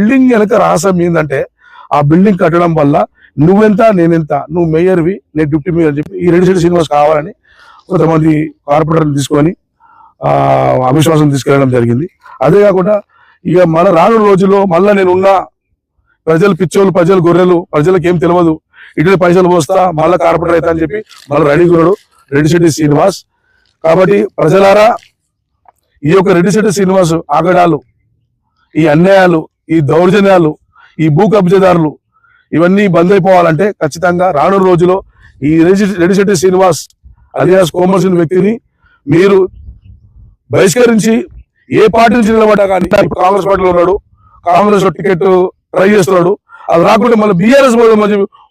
Building వెనక రహస్యం ఏంటంటే ఆ బిల్డింగ్ కట్టడం వల్ల నువ్వెంత నేనెంత నువ్వు మేయర్వి నేను డిప్యూటీ మేయర్ అని చెప్పి ఈ రెండు శెట్టి శ్రీనివాస్ కావాలని కొంతమంది కార్పొరేటర్ని తీసుకొని అవిశ్వాసం తీసుకెళ్ళడం జరిగింది. అదే కాకుండా ఇక మన రాను రోజుల్లో మళ్ళీ నేను ఉన్నా ప్రజలు పిచ్చోళ్ళు ప్రజలు గొర్రెలు ప్రజలకు ఏం తెలియదు ఇటు పైసలు పోస్తా మళ్ళీ కార్పొరేటర్ అవుతా అని చెప్పి మళ్ళీ రెడీ ఉన్నాడు రెడ్డిశెట్టి శ్రీనివాస్. కాబట్టి ప్రజలారా ఈ యొక్క రెడ్డిశెట్టి శ్రీనివాస్ ఆగడాలు ఈ అన్యాయాలు ఈ దౌర్జన్యాలు ఈ భూ కబ్జాదారులు ఇవన్నీ బంద్ అయిపోవాలంటే ఖచ్చితంగా రానున్న రోజులో ఈ రెడ్డి- రెడ్డిశెట్టి శ్రీనివాస్ అలియాస్ కోమర్సిన వ్యక్తిని మీరు బహిష్కరించి ఏ పార్టీ నుంచి నిలబడ్డా కానీ కాంగ్రెస్ పార్టీలో ఉన్నాడు కాంగ్రెస్లో టికెట్ ట్రై చేస్తున్నాడు అది రాకుండా మళ్ళీ బీఆర్ఎస్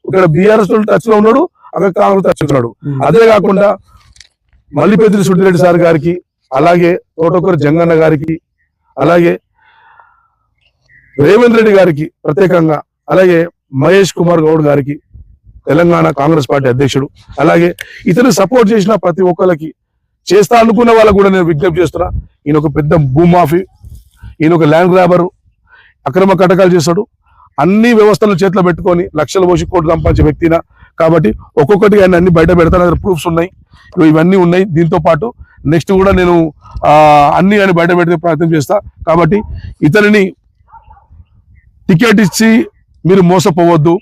ఇక్కడ బీఆర్ఎస్ టచ్లో ఉన్నాడు అక్కడ కాంగ్రెస్ టచ్ ఉన్నాడు అదే కాకుండా మల్లిపెద్ది సుడ్డిరెడ్డి సార్ గారికి అలాగే తోటకూర జంగన్న గారికి అలాగే రేవంత్ రెడ్డి గారికి ప్రత్యేకంగా అలాగే మహేష్ కుమార్ గౌడ్ గారికి తెలంగాణ కాంగ్రెస్ పార్టీ అధ్యక్షుడు అలాగే ఇతను సపోర్ట్ చేసిన ప్రతి ఒక్కరికి చేస్తా అనుకున్న వాళ్ళకు కూడా నేను విజ్ఞప్తి చేస్తున్నా. ఈయన ఒక పెద్ద భూమాఫీ ఈయన ఒక ల్యాండ్ గ్రాబరు అక్రమ కటకాలు చేస్తాడు అన్ని వ్యవస్థలు చేతిలో పెట్టుకొని లక్షల పోసి కోట్లు సంపాదించే వ్యక్తిన. కాబట్టి ఒక్కొక్కటి ఆయన అన్ని బయట పెడతాను ప్రూఫ్స్ ఉన్నాయి. ఇవన్నీ ఉన్నాయి. దీంతో పాటు నెక్స్ట్ కూడా నేను అన్ని ఆయన బయట పెడితే ప్రయత్నం చేస్తా. కాబట్టి ఇతనిని టికెట్ ఇచ్చి మీరు మోసపోవద్దు.